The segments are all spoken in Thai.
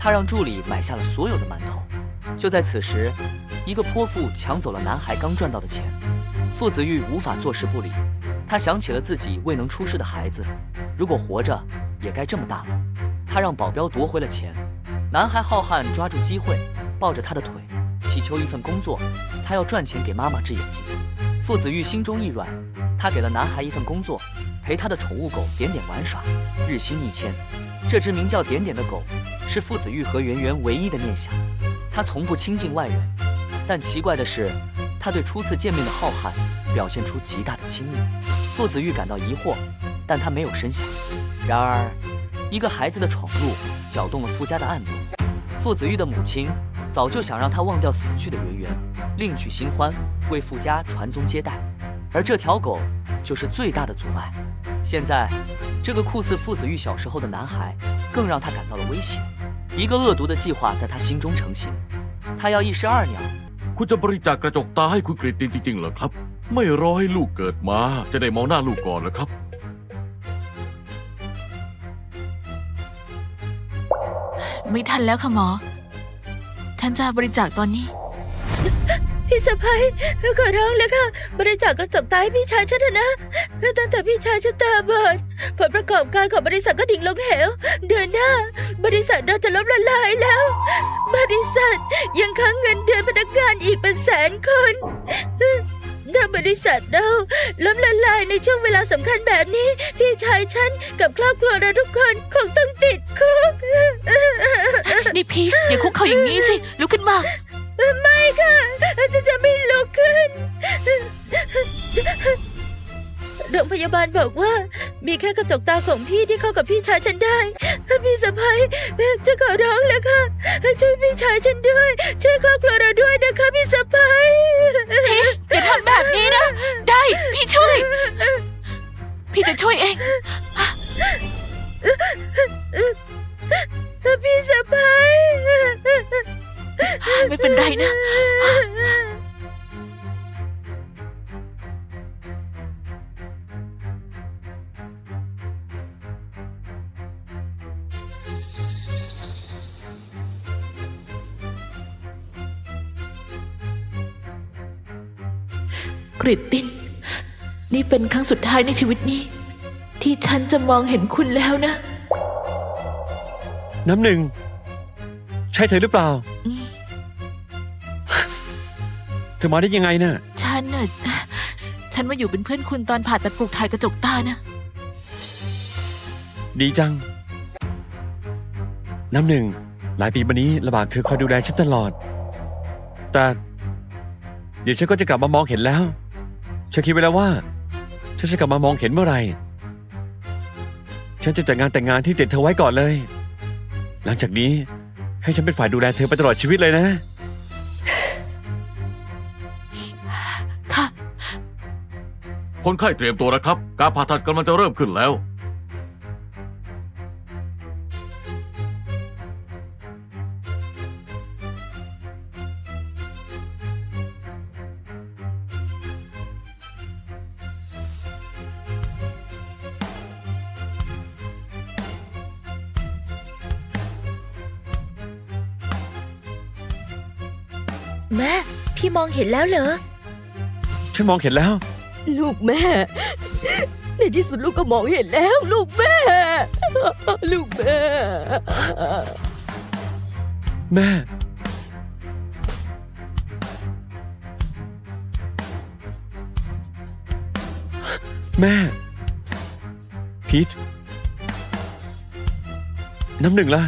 他让助理买下了所有的馒头。就在此时，一个泼妇抢走了男孩刚赚到的钱。傅子玉无法坐视不理，他想起了自己未能出世的孩子，如果活着也该这么大了。他让保镖夺回了钱。男孩浩瀚抓住机会，抱着他的腿，祈求一份工作，他要赚钱给妈妈治眼睛。傅子玉心中一软，他给了男孩一份工作，陪他的宠物狗点点玩耍，日薪一千。这只名叫点点的狗，是傅子玉和圆圆唯一的念想。他从不亲近外人，但奇怪的是，他对初次见面的浩瀚表现出极大的亲密。傅子玉感到疑惑，但他没有深想。然而，一个孩子的闯入搅动了傅家的暗流。傅子玉的母亲早就想让他忘掉死去的圆圆，另娶新欢，为傅家传宗接代。而这条狗就是最大的阻碍。现在，这个酷似傅子玉小时候的男孩，更让他感到了威胁。一个恶毒的计划在他心中成型，他要一尸二鸟。 คุณจะบริจาคกระจกตาให้คุณกริตตินจริงๆเหรอครับ ไม่รอให้ลูกเกิดมา จะได้มองหน้าลูกก่อนเหรอครับ ไม่ทันแล้วค่ะหมอ ฉันจะบริจาคตอนนี้ พี่สะพ้ายขอร้องแล้วค่ะ บริจาคกระจกตาให้พี่ชายฉันเถอะนะตั้งแต่พี่ชายฉันตาบอดผลประกอบการของบริษัทก็ดิ่งลงเหว เดือนหน้า บริษัทเราจะล้มละลายแล้ว บริษัทยังค้างเงินเดือนพนักงานอีกเป็นแสนคนถ้าบริษัทเราล้มละลายในช่วงเวลาสำคัญแบบนี้ พี่ชายฉันกับครอบครัวเราทุกคนคงต้องติดคุกนี่พีชอย่าคุกเข่าอย่างนี้สิลุกขึ้นมา ไม่ค่ะจะจะไม่ลุกขึ้น โรงพยาบาลบอกว่า มีแค่กระจกตาของพี่ที่เข้ากับพี่ชายฉันได้พี่สะพ้ยจะขอร้องแล้วค่ะช่วยพี่ชายฉันด้วย ช่วยครอบครัวเราด้วยนะคะพี่สะพ้ยพีชอย่าทำแบบนี้นะ ได้พี่ช่วย พี่จะช่วยเอง พี่สะพ้ย ไม่เป็นไรนะ กริตติน นี่เป็นครั้งสุดท้ายในชีวิตนี้ ที่ฉันจะมองเห็นคุณแล้วนะ น้ำหนึ่ง ใช่เธอหรือเปล่า อืม เธอมาได้ยังไงน่ะฉันน่ะฉันมาอยู่เป็นเพื่อนคุณตอนผ่าตัดปลูกถ่ายกระจกตานะ ดีจัง น้ำหนึ่ง หลายปีมานี้ลำบากเธอคอยดูแลฉันตลอด แต่ เดี๋ยวฉันก็จะกลับมามองเห็นแล้ว ฉันคิดไว้แล้วว่า ฉันจะกลับมามองเห็นเมื่อไหร่ ฉันจะจัดงานแต่งงานที่ติดเธอไว้ก่อนเลย หลังจากนี้ให้ฉันเป็นฝ่ายดูแลเธอไปตลอดชีวิตเลยนะค่ะ คนไข้เตรียมตัวนะครับ การผ่าตัดกำลังจะเริ่มขึ้นแล้ว แม่ พี่มองเห็นแล้วเหรอ ฉันมองเห็นแล้ว ลูกแม่ ในที่สุดลูกก็มองเห็นแล้ว ลูกแม่ ลูกแม่ แม่ แม่ พีทน้ำหนึ่งล่ะ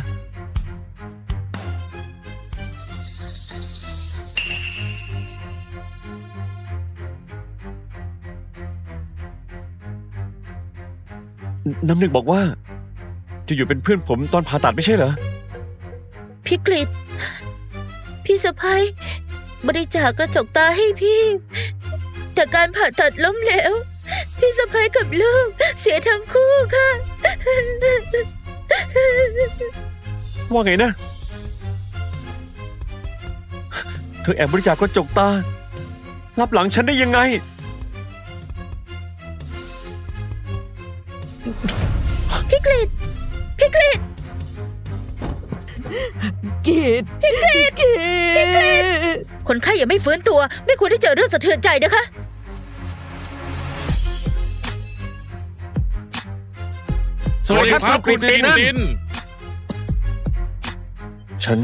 น้ำหนึ่งบอกว่า จะอยู่เป็นเพื่อนผมตอนผ่าตัดไม่ใช่เหรอ พี่กฤษพี่สะพ้ยบริจาคกระจกตาให้พี่ แต่การผ่าตัดล้มเหลว พี่สะพ้ยกับลูกเสียทั้งคู่ค่ะ ว่าไงนะ เธอแอบบริจาคกระจกตา รับหลังฉันได้ยังไง ยังไม่ฟื้นตัว ไม่ควรได้เจอเรื่องสะเทือนใจนะคะ สวัสดีครับคุณดินดิน ฉัน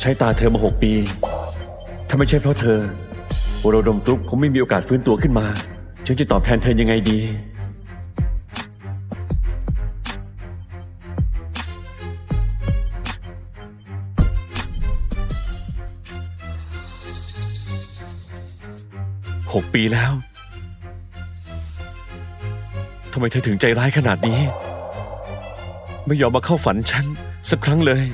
ใช้ตาเธอมาหกปี ถ้าไม่ใช่เพราะเธอโอโรดมตุกผมไม่มีโอกาสฟื้นตัวขึ้นมา ฉันจะตอบแทนเธอยังไงดี หกปีแล้วทำไมเธอถึงใจร้ายขนาดนี้ ไม่ยอมมาเข้าฝันฉันสักครั้งเลย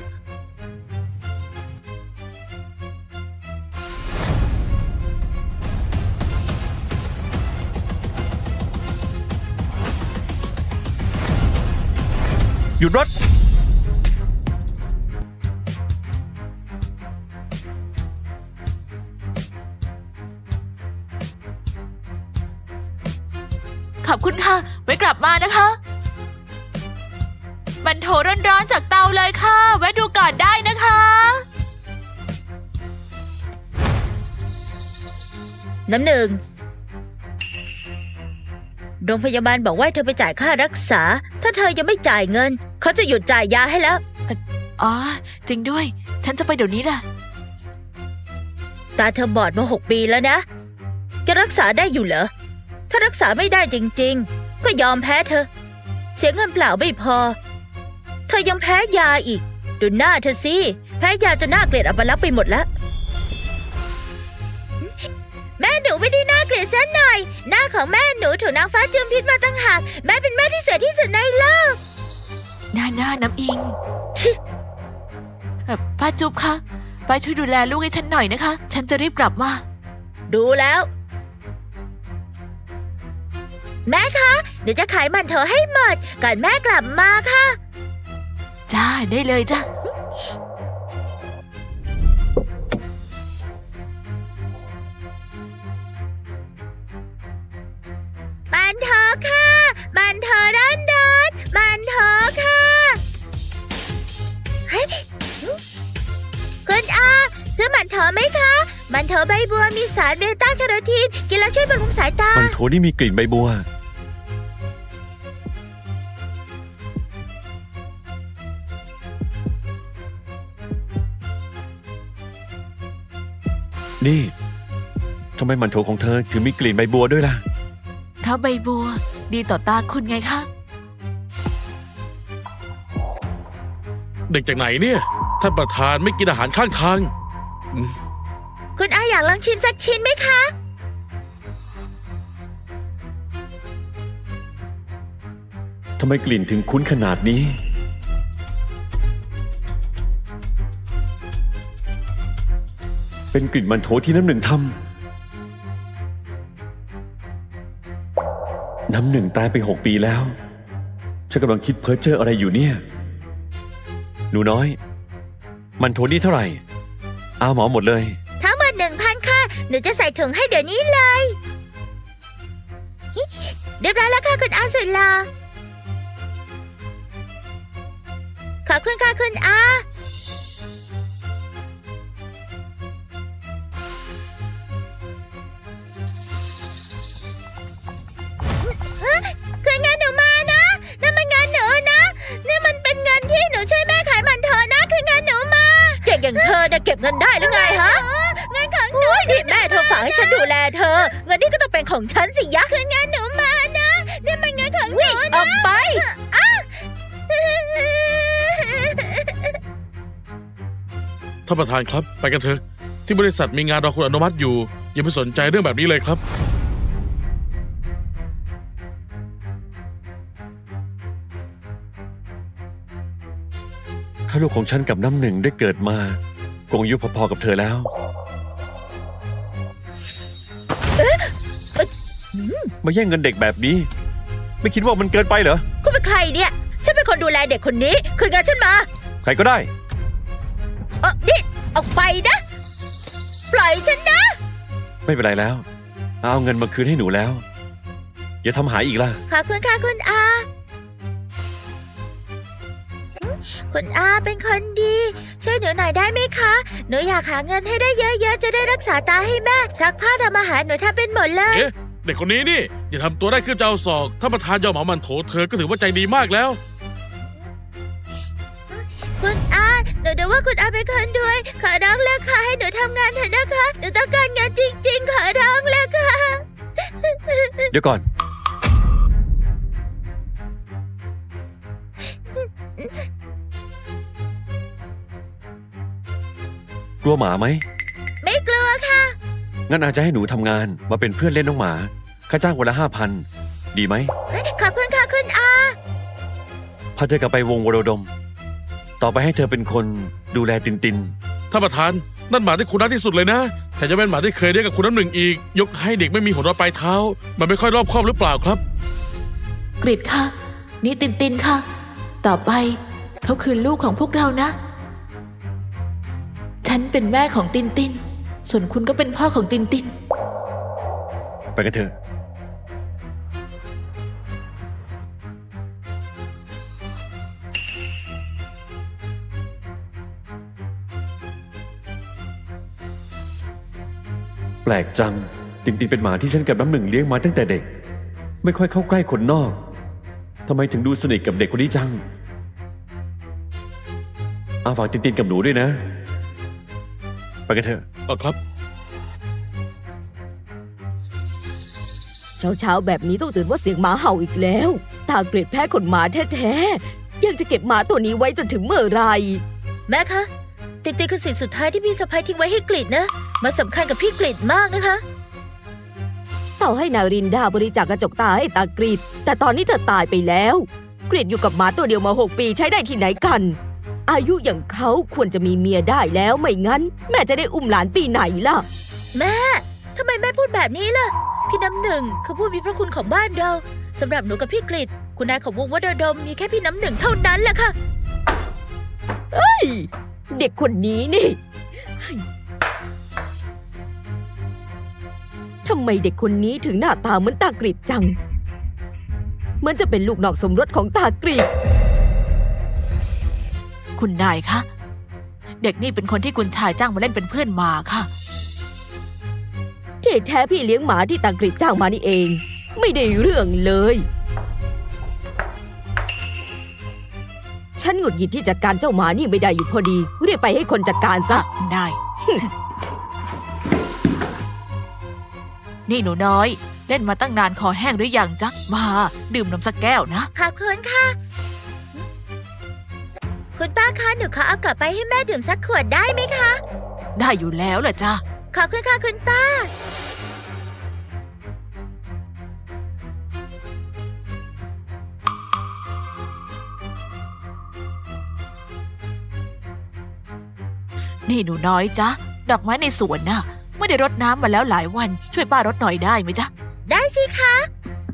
ขอบคุณค่ะ ไว้กลับมานะคะ บันโถร้อนๆจากเตาเลยค่ะ แวะดูก่อนได้นะคะ น้ำหนึ่ง โรงพยาบาลบอกว่าให้เธอไปจ่ายค่ารักษา ถ้าเธอยังไม่จ่ายเงิน เขาจะหยุดจ่ายยาให้แล้ว อ๋อ จริงด้วย ฉันจะไปเดี๋ยวนี้แหละ ตาเธอบอดมาหกปีแล้วนะ จะรักษาได้อยู่เหรอ ถ้ารักษาไม่ได้จริง ๆ ก็ยอมแพ้เธอ เสียเงินเปล่าไม่พอ เธอยังแพ้ยาอีก ดูหน้าเธอสิ แพ้ยาจนหน้าเกลียดอัปลักษณ์ไปหมดแล้ว แม่หนูไม่ได้น่าเกลียดซะหน่อย หน้าของแม่หนูถูกนางฟ้าจืมพิษมาตั้งหาก แม่เป็นแม่ที่สวยที่สุดในโลก หน้าหน้าน้ำอิงชิ เอ่อป้าจุ๊บคะป้าช่วยดูแลลูกให้ฉันหน่อยนะคะ ฉันจะรีบกลับมา ดูแล้ว แม่คะเดี๋ยวจะขายมันเธอให้หมดก่อนแม่กลับมาค่ะ จ้าได้เลยจ้ามันเธอค่ะมันเธอร้อนร้อนมันเธอค่ะเฮ้ยคุณอาซื้อมันเธอไหมคะ มันเธอใบบัวมีสารเบต้าแคโรทีน กินแล้วช่วยบำรุงสายตา มันโถนี่มีกลิ่นใบบัว นี่ทำไมมันโถของเธอถึงมีกลิ่นใบบัวด้วยล่ะ เพราะใบบัว ดีต่อตาคุณไงคะ เด็กจากไหนเนี่ย ท่านประธานไม่กินอาหารข้างทาง คุณอาอยากลองชิมสักชิ้นไหมคะ ทำไมกลิ่นถึงคุ้นขนาดนี้ เป็นกลิ่นมันโถที่น้ำหนึ่งทำ น้ำหนึ่งตายไปหกปีแล้ว ฉันกำลังคิดเพ้อเจ้ออะไรอยู่เนี่ย หนูน้อย มันโถนี่เท่าไหร่อาหมอหมดเลย หนูจะใส่ถุงให้เดี๋ยวนี้เลยเรียบร้อยแล้วค่ะคุณอาสุดหลาขอบคุณค่ะคุณอาคืนเงินหนูมานะนั่นมันเงินหนูนะ นี่มันเป็นเงินที่หนูช่วยแม่ขายมันเถอะนะ คืนเงินหนูมา เด็กอย่างเธอน่ะเก็บเงินได้หรือไงฮะากให้ฉันดูแลเธอ เงินนี่ก็ต้องเป็นของฉันสิยะคืนเงินหนูมานะนี่มันเงินของหนูนะออกไปท่านประธานครับไปกันเถอะ ที่บริษัทมีงานรอคุณอนุมัติอยู่ อย่าไปสนใจเรื่องแบบนี้เลยครับ ถ้าลูกของฉันกับน้ำหนึ่งได้เกิดมา คงอายุพอๆกับเธอแล้ว มาแย่งเงินเด็กแบบนี้ ไม่คิดว่ามันเกินไปเหรอ คุณเป็นใครเนี่ย ฉันเป็นคนดูแลเด็กคนนี้ คืนเงินฉันมา ใครก็ได้ เออนี่ออกไปนะ ปล่อยฉันนะ ไม่เป็นไรแล้ว เอาเงินมาคืนให้หนูแล้ว อย่าทำหายอีกล่ะ ขอบคุณค่ะคุณอา คุณอาเป็นคนดี ช่วยหนูหน่อยได้ไหมคะ หนูอยากหาเงินให้ได้เยอะๆ จะได้รักษาตาให้แม่ซักผ้าทำอาหารหนูทำเป็นหมดเลย เอ๊ะเด็กคนนี้นี่อย่าทำตัวได้ขึ้นจะเอาศอกถ้าประธานยอมเหมามันโถเธอก็ถือว่าใจดีมากแล้ว คุณอาหนูดูว่าคุณอาเป็นคนด้วย ขอร้องแล้วค่ะให้หนูทำงานเถอะนะคะ หนูต้องการงานจริง ๆ ขอร้องแล้วค่ะ เดี๋ยวก่อน กลัวหมาไหม ไม่กลัวค่ะ งั้นอาจจะให้หนูทำงานมาเป็นเพื่อนเล่นน้องหมา ค่าจ้างวันละห้าพันดีไหม ขอบคุณค่ะคุณอา พาเธอกลับไปวงวรดม ต่อไปให้เธอเป็นคนดูแลตินติน ท่านประธาน นั่นหมาที่คุณรักที่สุดเลยนะ แต่จะเป็นหมาที่เคยเลี้ยงกับคุณน้ำหนึ่งอีก ยกให้เด็กไม่มีหัวเราะปลายเท้า มันไม่ค่อยรอบคอบหรือเปล่าครับ กริดค่ะ นี่ตินตินค่ะ ต่อไปเขาคือลูกของพวกเรานะ ฉันเป็นแม่ของตินติน ส่วนคุณก็เป็นพ่อของตินติน ไปกันเถอะ ลกจัง ตินตินเป็นหมาที่ฉันกับน้ำหนึ่งเลี้ยงมาตั้งแต่เด็ก ไม่ค่อยเข้าใกล้คนนอกทำไมถึงดูสนิทกับเด็กคนนี้จังอาฝากตินตินกับหนูด้วยนะ ไปกันเถอะเอาครับ เช้าเช้าๆแบบนี้ต้องตื่นว่าเสียงหมาเห่าอีกแล้ว ตาเกลียดแพ้ขนหมาแท้ๆ ยังจะเก็บหมาตัวนี้ไว้จนถึงเมื่อไหร แม่คะ ติ๊กติ๊กคือสิ่งสุดท้ายที่พี่สะพ้ยทิ้งไว้ให้กริดนะมาสำคัญกับพี่กริดมากนะคะ ต่อให้นารินดาบริจาคกระจกตาให้ตากรีดแต่ตอนนี้เธอตายไปแล้ว กรีดอยู่กับหมาตัวเดียวมาหกปีใช้ได้ที่ไหนกัน อายุอย่างเขาควรจะมีเมียได้แล้วไม่งั้น แม่จะได้อุ้มหลานปีไหนล่ะ แม่ทำไมแม่พูดแบบนี้ล่ะ พี่น้ำหนึ่งคือผู้มีพระคุณของบ้านเราสำหรับหนูกับพี่กริดคุณนายของวงวัดระดมมีแค่พี่น้ำหนึ่งเท่านั้นแหละค่ะ เด็กคนนี้นี่เฮ้ยทำไมเด็กคนนี้ถึงหน้าตาเหมือนตากรีดจัง เหมือนจะเป็นลูกนอกสมรสของตากรีดคุณนายคะ เด็กนี่เป็นคนที่คุณชายจ้างมาเล่นเป็นเพื่อนหมาค่ะที่แท้พี่เลี้ยงหมาที่ตากรีดจ้างมานี่เอง ไม่ได้เรื่องเลย ฉันหงุดหงิดที่จัดการเจ้าหมานี่ไม่ได้อยู่พอดีเรียกไปให้คนจัดการซะคุณนายนี่หนูน้อย เล่นมาตั้งนานคอแห้งหรือยังจ๊ะ มา ดื่มน้ำสักแก้วนะ ขอบคุณค่ะ คุณป้าคะหนูขอเอากลับไปให้แม่ดื่มสักขวดได้ไหมคะ ได้อยู่แล้วเหรอจ๊ะ ขอบคุณค่ะคุณป้า นี่หนูน้อยจ๊ะ ดอกไม้ในสวนน่ะ ไม่ได้รดน้ำมาแล้วหลายวัน ช่วยป้ารดหน่อยได้ไหมจ๊ะ ได้สิคะ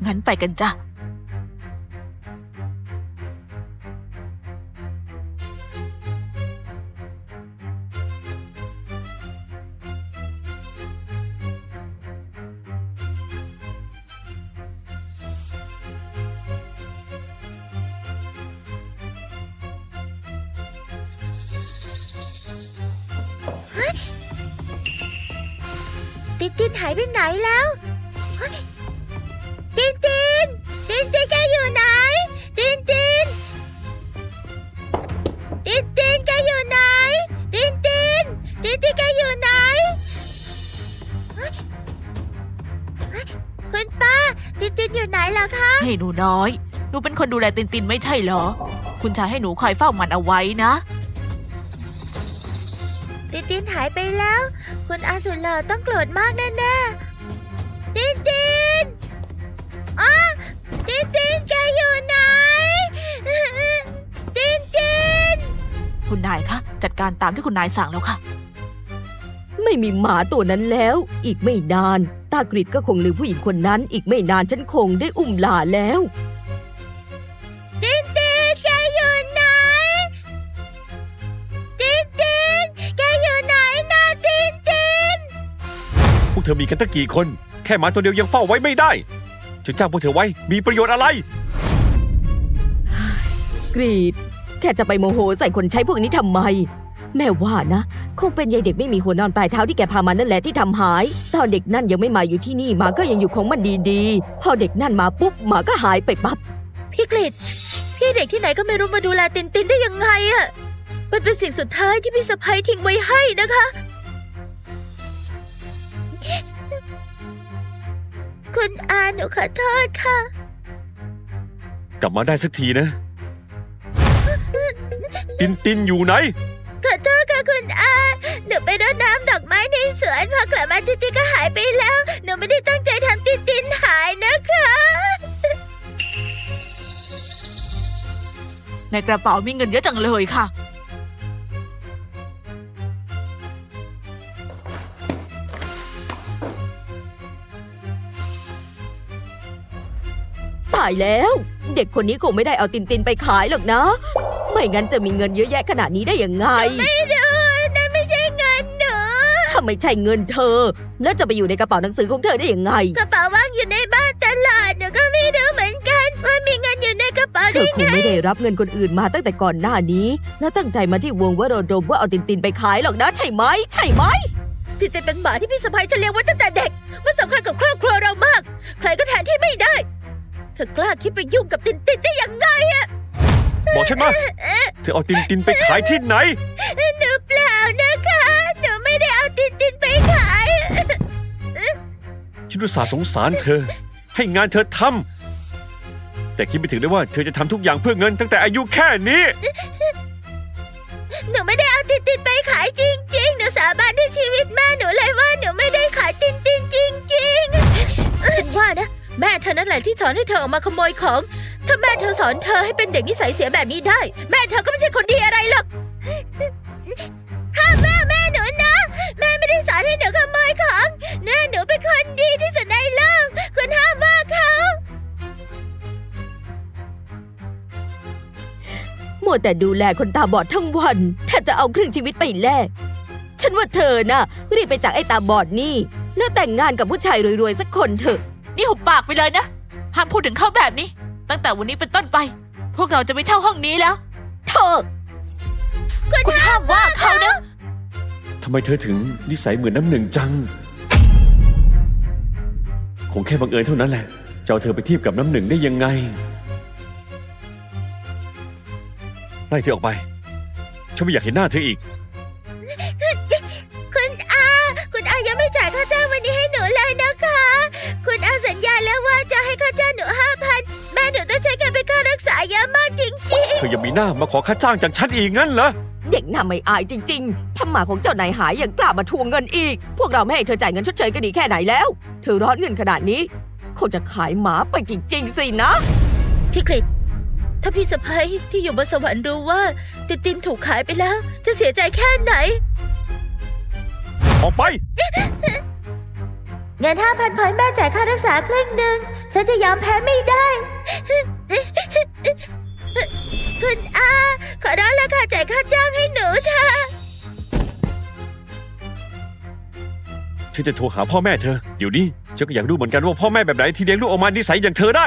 งั้นไปกันจ้ะ ตินตินหายไปไหนแล้วเฮ้ยตินตินตินตินแกอยู่ไหน ตินตินตินตินแกอยู่ไหน ตินตินตินตินแกอยู่ไหนเฮ้ยเฮ้ยคุณป้า ตินตินอยู่ไหนล่ะคะ ให้หนูน้อย หนูเป็นคนดูแลตินตินไม่ใช่เหรอ คุณชายให้หนูคอยเฝ้ามันเอาไว้นะ ตินตินหายไปแล้ว คุณอาสุดหล่อต้องโกรธมากแน่ๆตินตินอ้าตินตินแกอยู่ไหนตินตินคุณนายคะจัดการตามที่คุณนายสั่งแล้วค่ะ ไม่มีหมาตัวนั้นแล้ว อีกไม่นาน ตากรีดก็คงลืมผู้หญิงคนนั้น อีกไม่นานฉันคงได้อุ้มหลานแล้ว ธอมีกันตั้งกี่คน แค่หมาตัวเดียวยังเฝ้าไว้ไม่ได้ฉันจ้างพวกเธอไว้มีประโยชน์อะไร กรีด แค่จะไปโมโหใส่คนใช้พวกนี้ทำไม แม่ว่านะ คงเป็นยายเด็กไม่มีหัวนอนปลายเท้าที่แกพามานั่นแหละที่ทำหาย ตอนเด็กนั่นยังไม่มาอยู่ที่นี่หมาก็ยังอยู่ของมันดีๆ พอเด็กนั่นมาปุ๊บหมาก็หายไปปั๊บ พี่กฤษพี่เด็กที่ไหนก็ไม่รู้มาดูแลตินตินได้ยังไงอะมันเป็นสิ่งสุดท้ายที่พี่สะพ้ยทิ้งไว้ให้นะคะ คุณอาหนูขอโทษค่ะ กลับมาได้สักทีนะ ตินตินอยู่ไหน ขอโทษค่ะคุณอาหนูไปรดน้ำดอกไม้ในสวนพอกลับมาตินตินก็หายไปแล้ว หนูไม่ได้ตั้งใจทำตินตินหายนะคะ ในกระเป๋ามีเงินเยอะจังเลยค่ะายแล้ว เด็กคนนี้คงไม่ได้เอาตินตินไปขายหรอกนะ ไม่งั้นจะมีเงินเยอะแยะขนาดนี้ได้ยังไง ไม่รู้นั่นไม่ใช่เงินหนูถ้าไม่ใช่เงินเธอ แล้วจะไปอยู่ในกระเป๋าหนังสือของเธอได้ยังไง กระเป๋าว่างอยู่ในบ้านตลอดหนูก็ไม่รู้เหมือนกันว่ามีเงินอยู่ในกระเป๋าเธได้อคงไม่ได้รับเงินคนอื่นมาตั้งแต่ก่อนหน้านี้ แล้วตั้งใจมาที่วงวโรดมว่าเอาตินตินไปขายหรอกนะใช่ไหมใช่ไหม ตินตินเป็นหมาที่พี่สะพ้ยจะเลี้ยงไว้ตั้งแต่เด็ก มันสำคัญกับครอบครัวเรามาก ใครก็แทนที่ไม่ได้เธอกล้าคิดไปยุ่งกับตินตินได้ยังไงบอกฉันมาเธอเอาตินตินไปขายที่ไหน หนูเปล่านะคะ หนูไม่ได้เอาตินตินไปขายฉันรู้สาห์สงสารเธอ ให้งานเธอทำแต่คิดไม่ถึงได้ว่าเธอจะทำทุกอย่างเพื่อเงินตั้งแต่อายุแค่นี้ หนูไม่ได้เอาตินตินไปขายจริง ๆ หนูสาบานด้วยชีวิตแม่หนูเลยว่าหนูไม่ได้ขายตินตินจริง ๆ ฉันว่านะ แม่เธอนั่นแหละที่สอนให้เธอออกมาขโมยของ ถ้าแม่เธอสอนเธอให้เป็นเด็กนิสัยเสียแบบนี้ได้ แม่เธอก็ไม่ใช่คนดีอะไรหรอกห้ามแม่แม่หนูนะ แม่ไม่ได้สอนให้หนูขโมยของแม่หนูเป็นคนดีที่สุดในโลกคุณห้ามว่าเขา มัวแต่ดูแลคนตาบอดทั้งวันแทบจะเอาครึ่งชีวิตไปแลกฉันว่าเธอน่ะรีบไปจากไอ้ตาบอดนี่ แล้วแต่งงานกับผู้ชายรวยๆสักคนเถอะ นี่หุบปากไปเลยนะ ห้ามพูดถึงเขาแบบนี้ ตั้งแต่วันนี้เป็นต้นไป พวกเราจะไม่เช่าห้องนี้แล้ว เธอ คุณห้ามว่าเขานะ ทำไมเธอถึงนิสัยเหมือนน้ำหนึ่งจัง คงแค่บังเอิญเท่านั้นแหละ จะเอาเธอไปเทียบกับน้ำหนึ่งได้ยังไง ไล่เธอออกไป ฉันไม่อยากเห็นหน้าเธออีก เธอยังมีหน้ามาขอค่าจ้างจากฉันอีกงั้นเหรอ เด็กน่าไม่อายจริงๆ ถ้าหมาของเจ้านายหายยังกล้ามาทวงเงินอีก พวกเราไม่ให้เธอจ่ายเงินชดเชยก็ดีแค่ไหนแล้ว เธอร้อนเงินขนาดนี้คงจะขายหมาไปจริงๆสินะๆพี่กฤษถ้าพี่สะพ้ยที่อยู่บนสวรรค์รู้ว่า ตินตินถูกขายไปแล้ว จะเสียใจแค่ไหน ออกไป เงินห้าพันพอยแม่จ่ายค่ารักษาครึ่งหนึ่ง ฉันจะยอมแพ้ไม่ได้ คุณอา ขอร้องแล้วค่ะจ่ายค่าจ้างให้หนูเถอะฉันจะโทรหาพ่อแม่เธอ เดี๋ยวนี้ฉันก็อยากรู้เหมือนกันว่าพ่อแม่แบบไหนที่เลี้ยงลูกออกมานิสัยอย่างเธอได้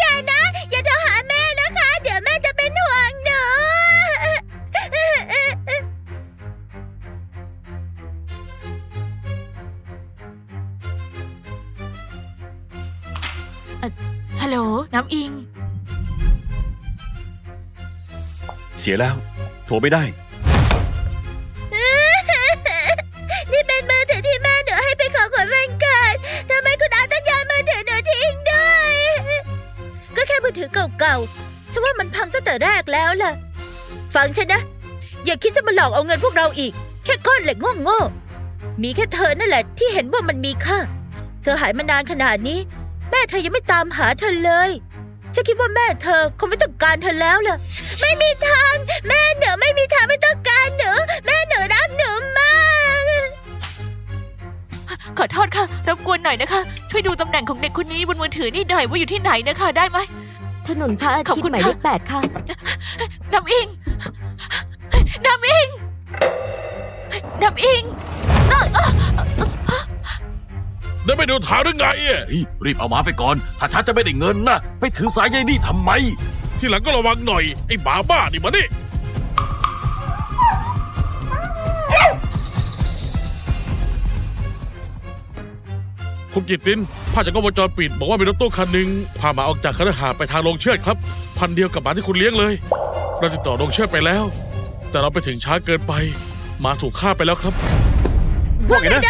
อย่านะ อย่าโทรหาแม่นะคะ เดี๋ยวแม่จะเป็นห่วงหนู ฮัลโหล น้ำอิง เสียแล้ว โทรไม่ได้ นี่เป็นมือถือที่แม่หนูให้เป็นขอขวัญวันเกิดทำไมคุณอาต้องย้ายมือถือหนูทิ้งด้วย ก็แค่มือถือเก่าๆฉันว่ามันพังตั้งแต่แรกแล้วล่ะ ฟังฉันนะ อย่าคิดจะมาหลอกเอาเงินพวกเราอีก แค่ก้อนเหล็กโง่ๆมีแค่เธอนั่นแหละที่เห็นว่ามันมีค่า เธอหายมานานขนาดนี้ แม่เธอยังไม่ตามหาเธอเลย ฉันคิดว่าแม่เธอคงไม่ต้องการเธอแล้วล่ะ ไม่มีทาง แม่หนูไม่มีทางไม่ต้องการหนูแม่หนูรักหนูมาก ขอโทษค่ะ รบกวนหน่อยนะคะ ช่วยดูตำแหน่งของเด็กคนนี้บนมือถือนี่หน่อยว่าอยู่ที่ไหนนะคะ ได้ไหม ถนนพระอาขอบทิตคุณย์หมายค่ะเลขแปดค่ะ น้ำอิง น้ำอิง น้ำอิง ได้ไปดูทางหรือไงอะเฮ้ยรีบเอาหมาไปก่อน ถ้าฉันจะไม่ได้เงินนะไปถือสายใยนี่ทำไม ที่ที่หลังก็ระวังหน่อย ไอ้หมาบ้านี่มานี่คุณกิตตินภาพจากกล้องวงจรปิด บอกว่ามีรถตู้คันหนึ่งพาหมาออกจากคฤหาสน์ไปทางโรงเชือดครับ พันธุ์เดียวกับหมาที่คุณเลี้ยงเลย เราติดต่อโรงเชือดไปแล้ว แต่เราไปถึงช้าเกินไปหมาถูกฆ่าไปแล้วครับ ว่าไงนะ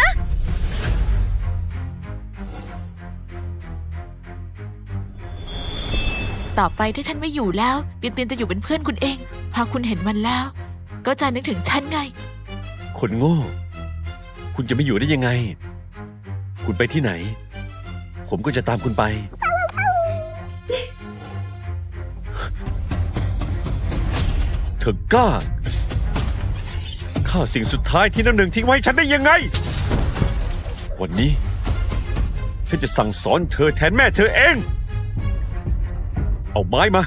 ต่อไปถ้าฉันไม่อยู่แล้วเตียนเตียนจะอยู่เป็นเพื่อนคุณเองหากคุณเห็นมันแล้ว ก็จะนึกถึงฉันไง คนโง่ คุณจะไม่อยู่ได้ยังไง คุณไปที่ไหน ผมก็จะตามคุณไป เธอกล้าฆ่าสิ่งสุดท้ายที่น้ำหนึ่งทิ้งไว้ให้ฉันได้ยังไง วันนี้ฉันจะสั่งสอนเธอแทนแม่เธอเอง เอาไม้มา